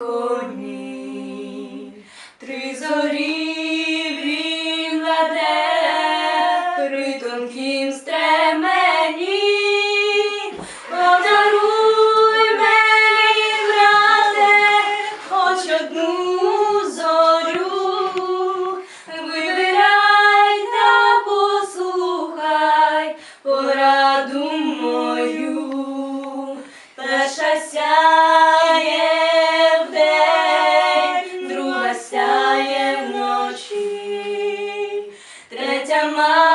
Коні, три зорі він веде при тонкім стремені, подаруй мені, брате, хоч одну. 什么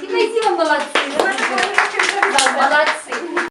Какие вы молодцы!